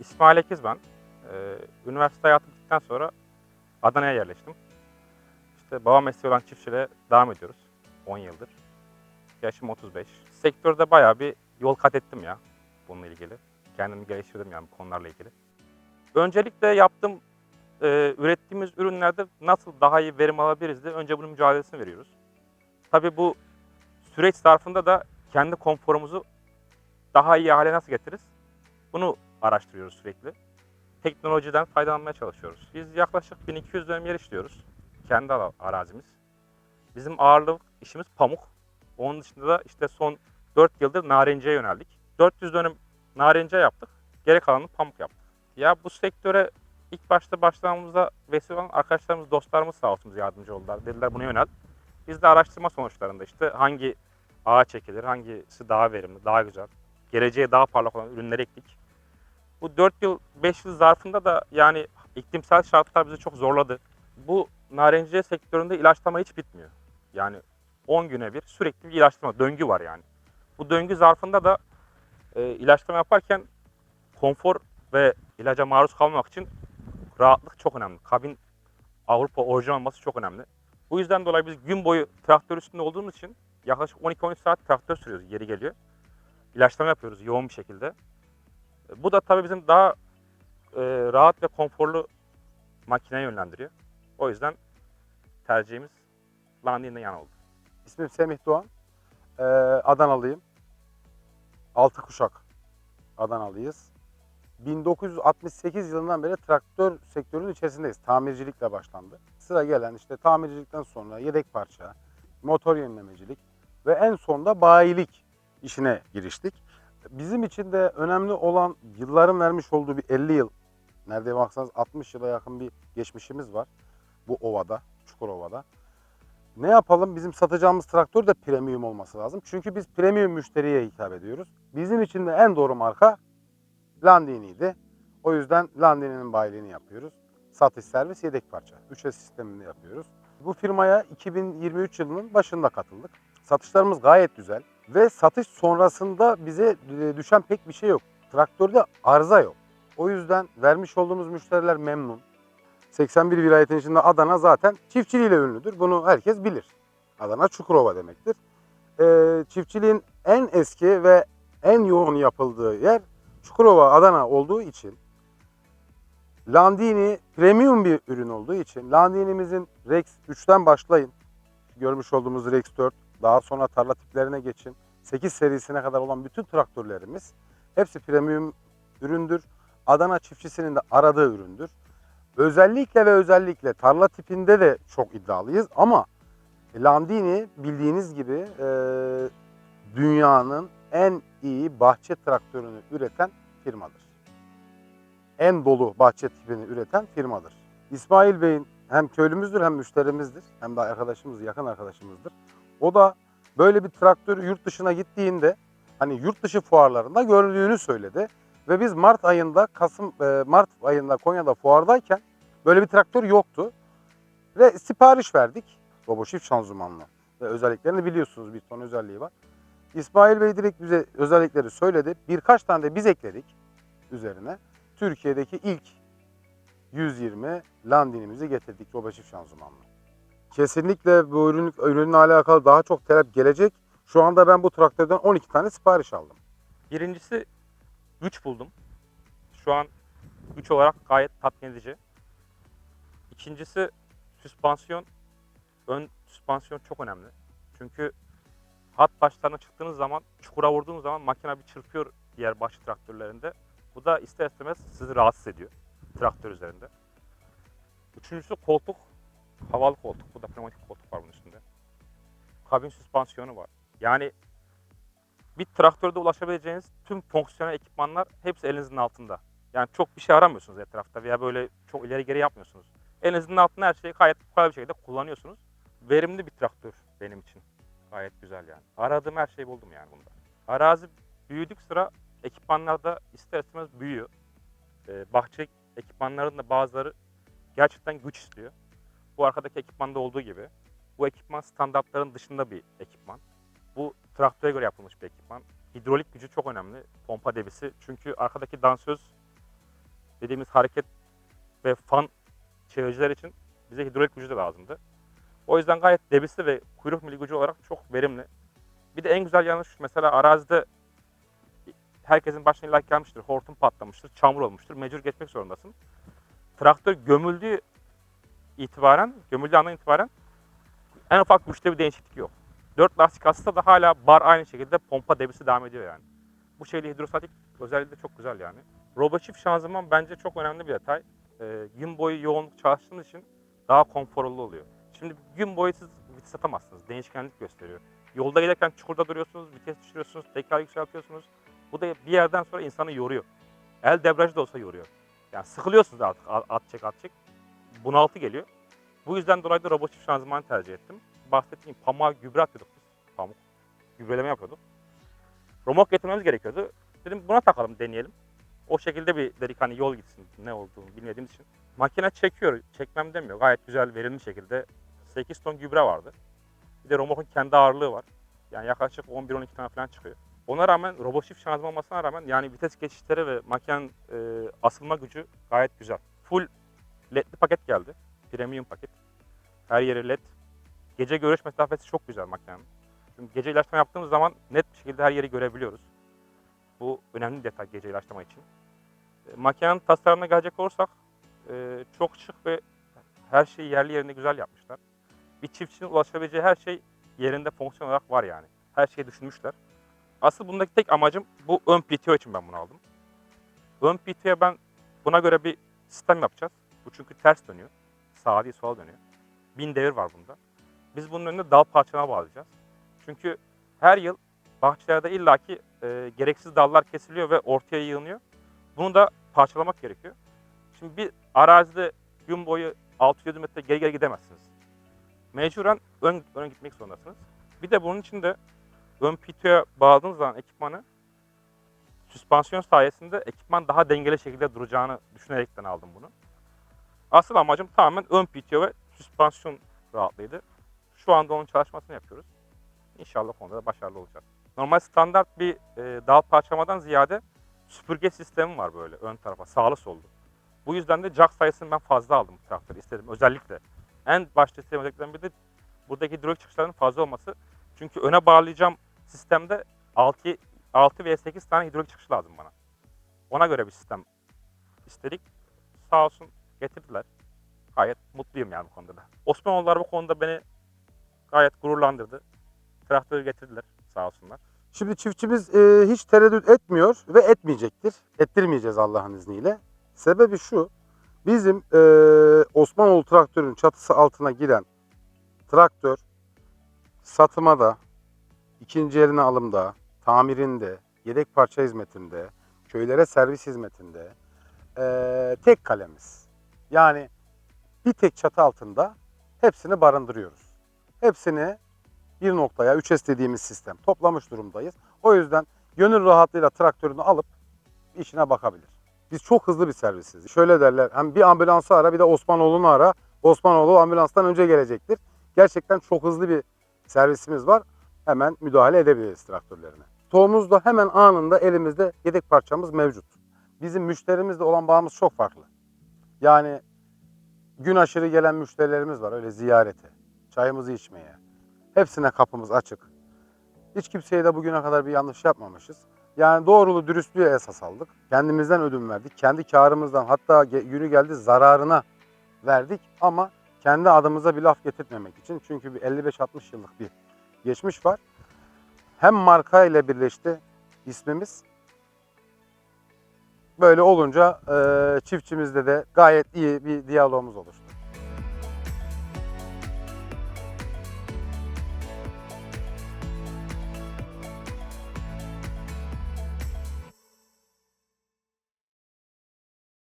İsmail Ekiz ben. Ee, üniversite hayatı bittikten sonra Adana'ya yerleştim. İşte baba mesleği olan çiftçiliğe devam ediyoruz 10 yıldır. Yaşım 35. Sektörde bayağı bir yol kat ettim ya bununla ilgili. Kendimi geliştirdim yani bu konularla ilgili. Öncelikle yaptığım, e, ürettiğimiz ürünlerde nasıl daha iyi verim alabiliriz diye önce bunun mücadelesini veriyoruz. Tabii bu süreç zarfında da kendi konforumuzu daha iyi hale nasıl getiririz? Bunu araştırıyoruz sürekli. Teknolojiden faydalanmaya çalışıyoruz. Biz yaklaşık 1200 dönüm yer işliyoruz. Kendi ara- arazimiz. Bizim ağırlık işimiz pamuk. Onun dışında da işte son 4 yıldır narenciye yöneldik. 400 dönüm narenciye yaptık. Geri kalanını pamuk yaptık. Ya bu sektöre ilk başta başlamamızda vesile olan arkadaşlarımız, dostlarımız sağ olsun yardımcı oldular. Dediler buna yönel. Biz de araştırma sonuçlarında işte hangi ağa çekilir, hangisi daha verimli, daha güzel, geleceğe daha parlak olan ürünleri ektik. Bu 4 yıl, 5 yıl zarfında da yani iklimsel şartlar bizi çok zorladı. Bu narenciye sektöründe ilaçlama hiç bitmiyor. Yani 10 güne bir sürekli bir ilaçlama, döngü var yani. Bu döngü zarfında da e, ilaçlama yaparken konfor ve ilaca maruz kalmamak için rahatlık çok önemli. Kabin Avrupa orijinal olması çok önemli. Bu yüzden dolayı biz gün boyu traktör üstünde olduğumuz için yaklaşık 12-13 saat traktör sürüyoruz geri geliyor. İlaçlama yapıyoruz yoğun bir şekilde. Bu da tabii bizim daha e, rahat ve konforlu makineye yönlendiriyor. O yüzden tercihimiz Landin'den yana oldu. İsmim Semih Doğan. Ee, Adanalıyım. Altı kuşak Adanalıyız. 1968 yılından beri traktör sektörünün içerisindeyiz. Tamircilikle başlandı. Sıra gelen işte tamircilikten sonra yedek parça, motor yenilemecilik ve en sonda bayilik işine giriştik. Bizim için de önemli olan yılların vermiş olduğu bir 50 yıl, nerede baksanız 60 yıla yakın bir geçmişimiz var bu ovada, Çukurova'da. Ne yapalım? Bizim satacağımız traktör de premium olması lazım. Çünkü biz premium müşteriye hitap ediyoruz. Bizim için de en doğru marka Landini'ydi. O yüzden Landini'nin bayiliğini yapıyoruz. Satış, servis, yedek parça. 3S sisteminde yapıyoruz. Bu firmaya 2023 yılının başında katıldık. Satışlarımız gayet güzel. Ve satış sonrasında bize e, düşen pek bir şey yok. Traktörde arıza yok. O yüzden vermiş olduğumuz müşteriler memnun. 81 vilayetin içinde Adana zaten çiftçiliğiyle ünlüdür. Bunu herkes bilir. Adana Çukurova demektir. Ee, çiftçiliğin en eski ve en yoğun yapıldığı yer Çukurova, Adana olduğu için Landini premium bir ürün olduğu için Landini'mizin Rex 3'ten başlayın. Görmüş olduğumuz Rex 4, daha sonra tarla tiplerine geçin. 8 serisine kadar olan bütün traktörlerimiz hepsi premium üründür. Adana çiftçisinin de aradığı üründür. Özellikle ve özellikle tarla tipinde de çok iddialıyız ama Landini bildiğiniz gibi e, dünyanın en iyi bahçe traktörünü üreten firmadır. En dolu bahçe tipini üreten firmadır. İsmail Bey'in hem köylümüzdür hem müşterimizdir hem de arkadaşımız, yakın arkadaşımızdır. O da böyle bir traktörü yurt dışına gittiğinde hani yurt dışı fuarlarında gördüğünü söyledi. Ve biz Mart ayında, Kasım e, Mart ayında Konya'da fuardayken böyle bir traktör yoktu. Ve sipariş verdik. RoboShift şanzımanlı. Ve özelliklerini biliyorsunuz bir ton özelliği var. İsmail Bey direkt bize özellikleri söyledi. Birkaç tane de biz ekledik üzerine. Türkiye'deki ilk 120 Landin'imizi getirdik RoboShift şanzımanlı. Kesinlikle bu ürün, ürünle alakalı daha çok talep gelecek. Şu anda ben bu traktörden 12 tane sipariş aldım. Birincisi güç buldum. Şu an güç olarak gayet tatmin edici. İkincisi süspansiyon. Ön süspansiyon çok önemli. Çünkü hat başlarına çıktığınız zaman, çukura vurduğunuz zaman makine bir çırpıyor diğer baş traktörlerinde. Bu da ister istemez sizi rahatsız ediyor traktör üzerinde. Üçüncüsü koltuk. Havalı koltuk. Bu da pneumatik koltuk var bunun üstünde. Kabin süspansiyonu var. Yani bir traktörde ulaşabileceğiniz tüm fonksiyonel ekipmanlar hepsi elinizin altında. Yani çok bir şey aramıyorsunuz etrafta veya böyle çok ileri geri yapmıyorsunuz. Elinizin altında her şeyi gayet kolay bir şekilde kullanıyorsunuz. Verimli bir traktör benim için. Gayet güzel yani. Aradığım her şeyi buldum yani bunda. Arazi büyüdük sıra ekipmanlar da ister istemez büyüyor. Ee, bahçe ekipmanların da bazıları gerçekten güç istiyor. Bu arkadaki ekipmanda olduğu gibi. Bu ekipman standartların dışında bir ekipman. Bu traktöre göre yapılmış bir ekipman. Hidrolik gücü çok önemli. Pompa debisi. Çünkü arkadaki dansöz dediğimiz hareket ve fan çeviriciler için bize hidrolik gücü de lazımdı. O yüzden gayet debisli ve kuyruk mili gücü olarak çok verimli. Bir de en güzel yanı şu mesela arazide herkesin başına illa gelmiştir. Hortum patlamıştır, çamur olmuştur. Mecbur geçmek zorundasın. Traktör gömüldüğü itibaren, gömüldüğü andan itibaren en ufak güçte bir değişiklik yok. 4 lastik atsa da hala bar aynı şekilde pompa debisi devam ediyor yani. Bu şekilde hidrostatik özelliği de çok güzel yani. Robo çift şanzıman bence çok önemli bir detay. Ee, gün boyu yoğunluk çalıştığınız için daha konforlu oluyor. Şimdi gün boyu siz vites atamazsınız. Değişkenlik gösteriyor. Yolda giderken çukurda duruyorsunuz, vites düşürüyorsunuz, tekrar yükseltiyorsunuz. Bu da bir yerden sonra insanı yoruyor. El debriyajı da olsa yoruyor. Yani sıkılıyorsunuz artık at çek at çek. Bunaltı geliyor. Bu yüzden dolayı da robot çift şanzımanı tercih ettim. Bahsettiğim pamuğa gübre atıyorduk biz. Pamuk. Gübreleme yapıyorduk. Romok getirmemiz gerekiyordu. Dedim buna takalım deneyelim. O şekilde bir dedik hani yol gitsin ne olduğunu bilmediğimiz için. Makine çekiyor, çekmem demiyor. Gayet güzel verimli şekilde 8 ton gübre vardı. Bir de Romok'un kendi ağırlığı var. Yani yaklaşık 11-12 tane falan çıkıyor. Ona rağmen robot çift şanzıman olmasına rağmen yani vites geçişleri ve makinenin e, asılma gücü gayet güzel. Full ledli paket geldi. Premium paket. Her yeri led. Gece görüş mesafesi çok güzel makinenin. Şimdi gece ilaçlama yaptığımız zaman net bir şekilde her yeri görebiliyoruz. Bu önemli bir detay gece ilaçlama için. E, makinenin tasarımına gelecek olursak e, çok şık ve her şeyi yerli yerinde güzel yapmışlar. Bir çiftçinin ulaşabileceği her şey yerinde fonksiyon olarak var yani. Her şeyi düşünmüşler. Asıl bundaki tek amacım bu ön PTO için ben bunu aldım. Ön PTO'ya ben buna göre bir sistem yapacağız. Bu çünkü ters dönüyor. Sağa değil sola dönüyor. Bin devir var bunda. Biz bunun önüne dal parçalama bağlayacağız. Çünkü her yıl bahçelerde illaki e, gereksiz dallar kesiliyor ve ortaya yığınıyor. Bunu da parçalamak gerekiyor. Şimdi bir arazide gün boyu 600 metre geri geri gidemezsiniz. Mecburen ön, ön gitmek zorundasınız. Bir de bunun için de ön PTO'ya bağladığınız zaman ekipmanı süspansiyon sayesinde ekipman daha dengeli şekilde duracağını düşünerekten aldım bunu. Asıl amacım tamamen ön PTO ve süspansiyon rahatlığıydı. Şu anda onun çalışmasını yapıyoruz. İnşallah konuda da başarılı olacağız. Normal standart bir e, dal parçalamadan ziyade süpürge sistemi var böyle ön tarafa sağlı sollu. Bu yüzden de jack sayısını ben fazla aldım bu traktörü istedim özellikle. En başta istediğim özelliklerden biri de buradaki hidrolik çıkışlarının fazla olması. Çünkü öne bağlayacağım sistemde 6, 6 veya 8 tane hidrolik çıkış lazım bana. Ona göre bir sistem istedik. Sağ olsun getirdiler. Gayet mutluyum yani bu konuda da. Osmanoğullar bu konuda beni gayet gururlandırdı. Traktörü getirdiler sağ olsunlar. Şimdi çiftçimiz e, hiç tereddüt etmiyor ve etmeyecektir. Ettirmeyeceğiz Allah'ın izniyle. Sebebi şu. Bizim e, Osmanoğlu traktörün çatısı altına giren traktör satıma da, ikinci eline alımda, tamirinde, yedek parça hizmetinde, köylere servis hizmetinde e, tek kalemiz. Yani bir tek çatı altında hepsini barındırıyoruz. Hepsini bir noktaya 3S dediğimiz sistem toplamış durumdayız. O yüzden gönül rahatlığıyla traktörünü alıp işine bakabilir. Biz çok hızlı bir servisiz. Şöyle derler hem bir ambulansı ara bir de Osmanoğlu'nu ara. Osmanoğlu ambulanstan önce gelecektir. Gerçekten çok hızlı bir servisimiz var. Hemen müdahale edebiliriz traktörlerine. Tohumumuz da hemen anında elimizde yedek parçamız mevcut. Bizim müşterimizle olan bağımız çok farklı. Yani gün aşırı gelen müşterilerimiz var öyle ziyarete, çayımızı içmeye. Hepsine kapımız açık. Hiç kimseye de bugüne kadar bir yanlış yapmamışız. Yani doğrulu dürüstlüğe esas aldık. Kendimizden ödün verdik. Kendi karımızdan hatta günü geldi zararına verdik ama kendi adımıza bir laf getirtmemek için. Çünkü bir 55-60 yıllık bir geçmiş var. Hem marka ile birleşti ismimiz. Böyle olunca eee çiftçimizde de gayet iyi bir diyalogumuz oluştu.